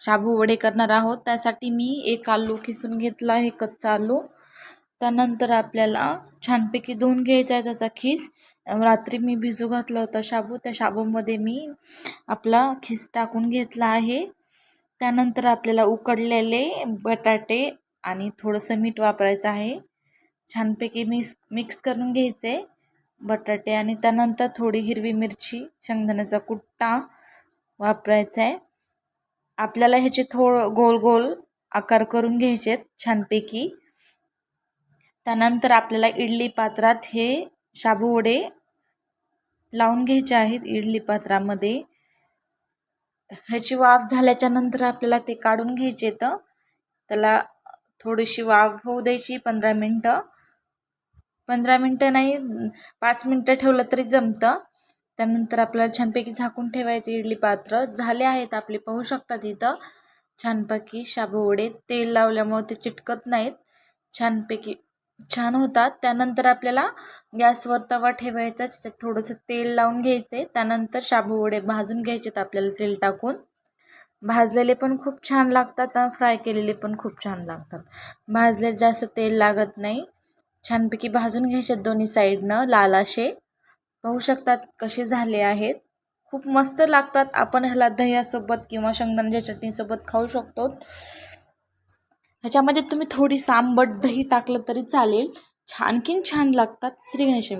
शाबू वडे करणार आहोत. त्यासाठी मी एक आलू किसून घेतला आहे कच्चा आलू. त्यानंतर आपल्याला छानपैकी धुवून घ्यायचा आहे त्याचा खीस. रात्री मी भिजू घातला होता शाबू. त्या शाबूमध्ये मी आपला खीस टाकून घेतला आहे. त्यानंतर आपल्याला उकडलेले बटाटे आणि थोडंसं मीठ वापरायचं आहे. छानपैकी मिक्स मिक्स करून घ्यायचे बटाटे. आणि त्यानंतर थोडी हिरवी मिरची शेंगदाण्याचा कुट्टा वापरायचा आहे. आपल्याला ह्याचे थोड गोल गोल आकार करून घ्यायचे आहेत छानपैकी. त्यानंतर आपल्याला इडली पात्रात हे शाबू वडे लावून घ्यायचे आहेत इडली पात्रामध्ये. ह्याची वाफ झाल्याच्यानंतर आपल्याला ते काढून घ्यायचे तर त्याला थोडीशी वाफ होऊ द्यायची पंधरा मिनटं. पंधरा मिनटं नाही पाच मिनटं ठेवलं तरी जमतं. त्यानंतर आपल्याला छानपैकी झाकून ठेवायचे इडली पात्र. झाले आहेत आपले पाहू शकतात इथं छानपैकी शाबोवडे तेल लावल्यामुळे ते चिटकत नाहीत. छानपैकी छान होतात. त्यानंतर आपल्याला गॅसवर तवा ठेवायचा त्याच्यात थोडंसं तेल लावून घ्यायचे. त्यानंतर शाबोवडे भाजून घ्यायचेत आपल्याला तेल टाकून. भाजलेले पण खूप छान लागतात फ्राय केलेले पण खूप छान लागतात. भाजले जास्त तेल लागत नाही. छानपैकी भाजून घ्यायचे दोन्ही साईडनं लाल असे. पाहू शकतात कसे झाले आहेत. खूप मस्त लागतात. आपण ह्याला दह्यासोबत किंवा शेंगदाण्याच्या चटणीसोबत खाऊ शकतो. ह्याच्यामध्ये तुम्ही थोडी सांबट दही टाकलं तरी चालेल. छानकीन छान लागतात. श्री गणेश